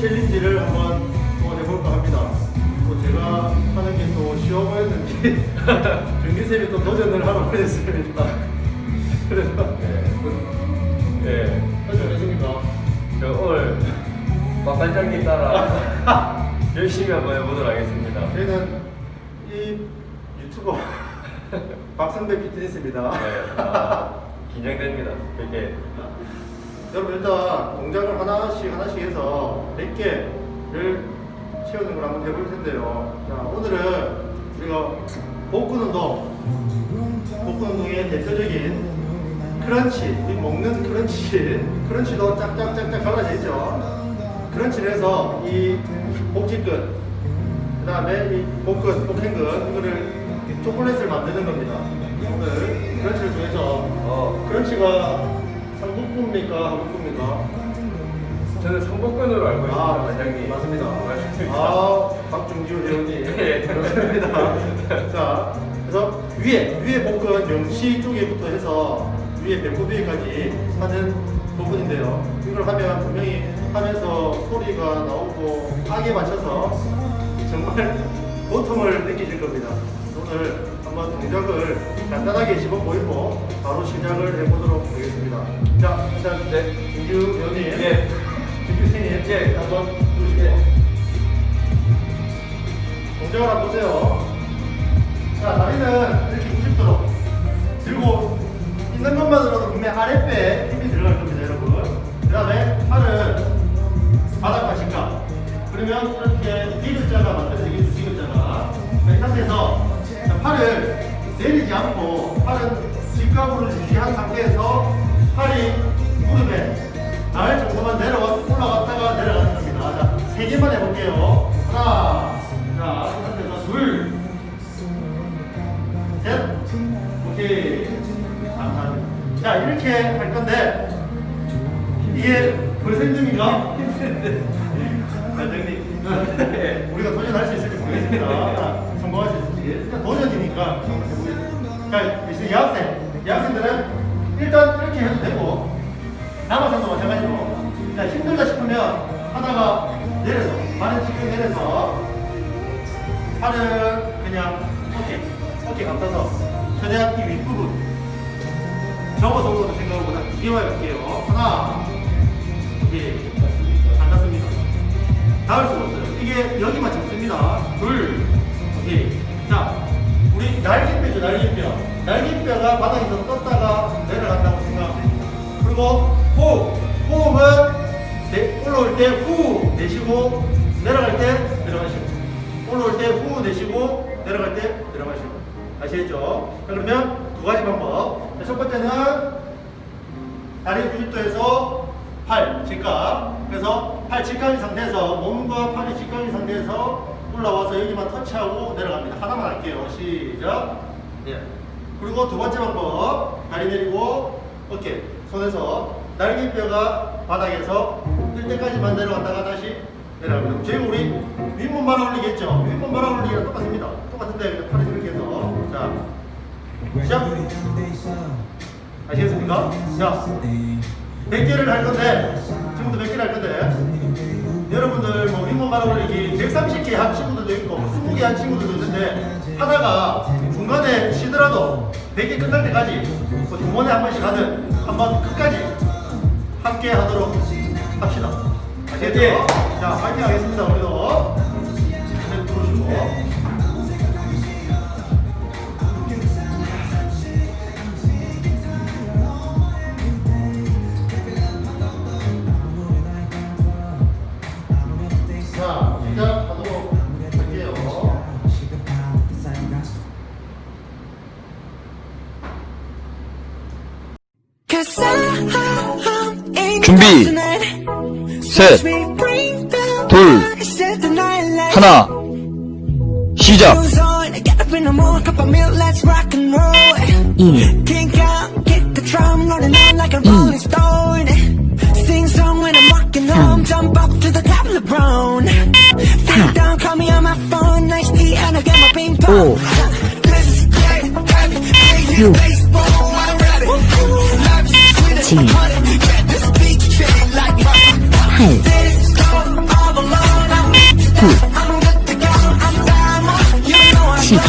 챌린지를 한번 또 해볼까 합니다. 또 제가 하는 게또 쉬워 보였는지 정기쌤이 또 도전을 하러 보냈습니다. 그래서 예. 할수 있습니까? 저 오늘 박관장님 따라 열심히 한번 해보도록 하겠습니다. 저희는 이 유튜버 박성배 피트니스입니다. 네, 아, 긴장됩니다. 이렇게 여러분 일단 동작을 하나씩 하나씩 해서 100개를 채우는 걸 한번 해볼 텐데요. 자, 오늘은 우리가 복근 운동, 복근 운동의 대표적인 크런치, 우리 먹는 크런치, 크런치도 짝짝짝짝 갈라져 있죠. 크런치를 해서 이 복직근, 그 다음에 이 복근, 복행근, 이거를 초콜릿을 만드는 겁니다. 오늘 크런치를 통해서 어, 크런치가 상복부입니까? 하복부입니까? 저는 성복근으로 알고 있습니다. 아, 관장님. 맞습니다. 맞습니다. 아, 박중규 회원님. 네. 그렇습니다. 자, 그래서 위에, 위에 복근 명치 쪽에부터 해서 위에 배꼽 위에까지 하는 부분인데요. 이걸 하면 분명히 하면서 소리가 나오고 악에 맞춰서 정말 고통을 느끼실 겁니다. 오늘 한번 동작을 간단하게 집어 보이고 바로 시작을 해보도록 하겠습니다. 자, 일단 네, 김규 회원님. 예. 김규 선생님. 예. 한번 내리지 않고 팔은 직각으로 유지한 상태에서 팔이 무릎에 닿을 정도만 내려와 올라갔다가 내려가는 겁니다. 자, 세 개만 해볼게요. 하나, 자, 이 상태에서 둘, 셋, 오케이. 감사합니다. 자, 이렇게 할 건데, 이게 벌써 힘듭니까? 과장님, 네, 우리가 도전할 수 있을지 모르겠습니다. 자, 성공할 수 있을지. 일단 도전이니까 한번. 자, 이제 여학생, 여학생들은 일단 이렇게 해도 되고, 남학생도 마찬가지로. 자, 힘들다 싶으면 하다가 내려서, 발을 지금 내려서, 팔은 그냥 어깨, 어깨 감싸서 최대한 이 윗부분 접어서 오는 생각보다 두 개만 해볼게요. 하나, 이게 안 닿습니다. 닿을 수가 없어요. 이게 여기만 접습니다. 둘, 날개뼈죠, 날개뼈. 날개뼈가 바닥에서 떴다가 내려간다고 생각하면 됩니다. 그리고 호흡. 호흡은 내- 올라올 때 후 내쉬고 내려갈 때 내려가시고 올라올 때 후 내쉬고 내려갈 때 내려가시고 아시겠죠? 자, 그러면 두 가지 방법. 자, 첫 번째는 다리 90도에서 팔 직각. 그래서 팔 직각인 상태에서 몸과 팔이 직각인 상태에서 올라와서 여기만 터치하고 내려갑니다. 하나만 할게요. 시작. 예. 그리고 두 번째 방법. 다리 내리고 어깨 손에서 날개뼈가 바닥에서 뜰 때까지만 내려갔다가 다시 내려갑니다. 저희 우리 윗몸 바라 올리겠죠? 윗몸 바라 올리기랑 똑같습니다. 똑같은데 팔을 이렇게 해서 자 시작. 아시겠습니까? 자, 100개를 할 건데, 지금부터 100개를 할 건데, 여러분들 뭐 바라 올리기 130개 한 친구들도 있고, 20개 한 친구들도 있는데, 하다가 중간에 쉬더라도 100개 끝날 때까지 뭐두 번에 한 번씩 하든, 한번 끝까지 함께 하도록 합시다. 아시겠죠? 자, 파이팅 하겠습니다, 우리도. 네, 들어오시고. 준비 셋 둘 하나 시작 1 2 4 5 6 9 10 11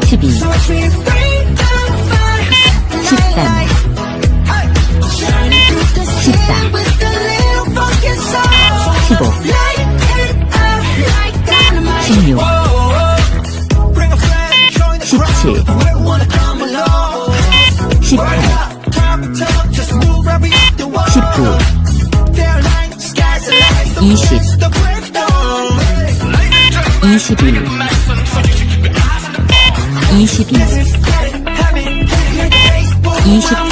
12 13 14 15 22 23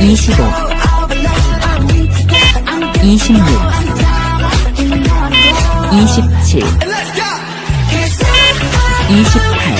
24 25 26 27 28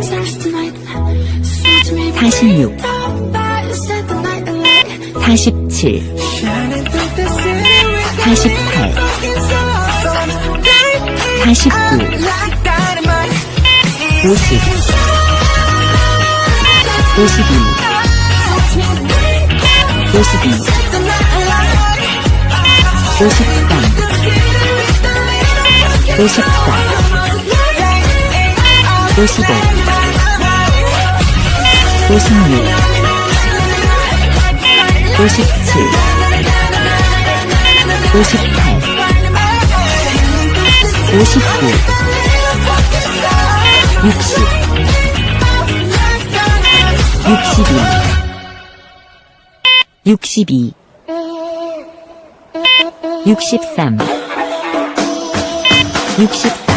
46 47 48 49 50 51 52 53 54 55 56 57 58 59 60 61 62 63 64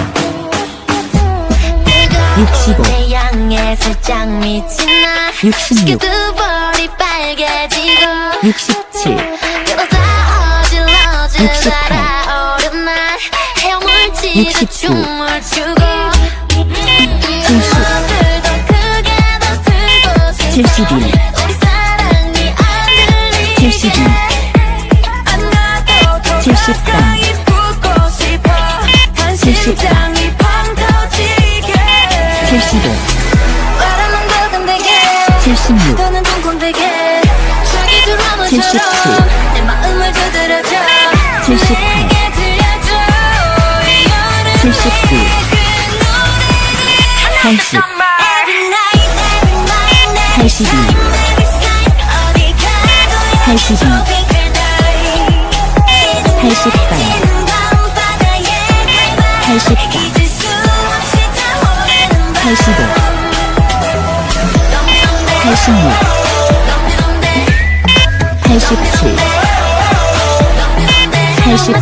65내 향해 살짝 미치나 66두 볼이 빨개지고 67 그러다 어질러질 68 달아오른 날 해물지를 69 춤을 추고 70더 크게 더 들고 싶어. 71 77내 마음을 두드려줘 78 내게 들려줘 이거는 79 80 Every night, every night, 82 every sign, 어디 가도 82저 빛을 더해 83 지는 밤바다에 갈84 잊을 수 없이 타오르는 밤85 86 87 88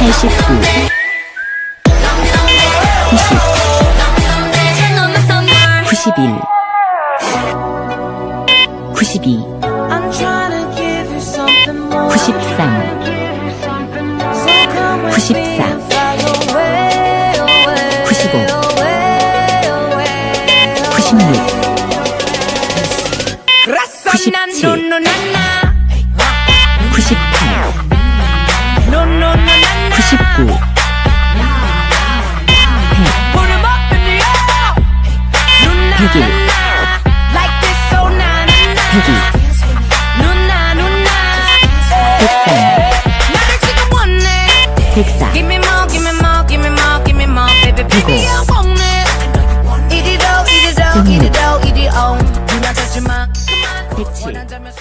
89 90 91 92 Rassana, 97 no, no, na, na. 98 No, no, no, na, na. 99 Put 'em up in the air. No, na, 100일 na, na. Like this, so na, na, na. 102 No, na, no, na. 103 나를 지금 원해. 104 Give me more, give me more, give me more, give me more, baby, baby, I want it. 이리로, 이리로, 이리로, 이리로. 누나 잡지 마. 그만. 그치. 원한다면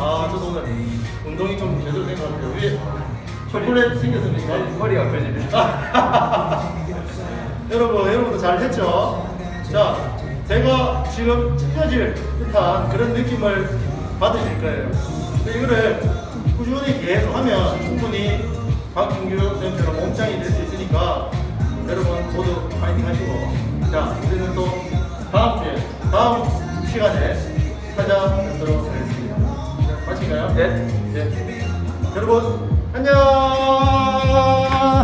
아 저도 오늘 운동이 좀 제대로 된 것 같아요. 왜 초콜릿 생겼습니까? 허리가 펴지네. 여러분, 여러분도 잘 했죠? 자, 제가 지금 찢어질 듯한 그런 느낌을 받으실 거예요. 근데 이거를 꾸준히 계속 하면 충분히 박준규 선수처럼 몸짱이 될 수 있으니까 여러분 모두 파이팅 하시고 자, 우리는 또 다음 주에, 다음 시간에 찾아뵙도록 하겠습니다. 자, 마친가요? 네. 네. 여러분, 안녕!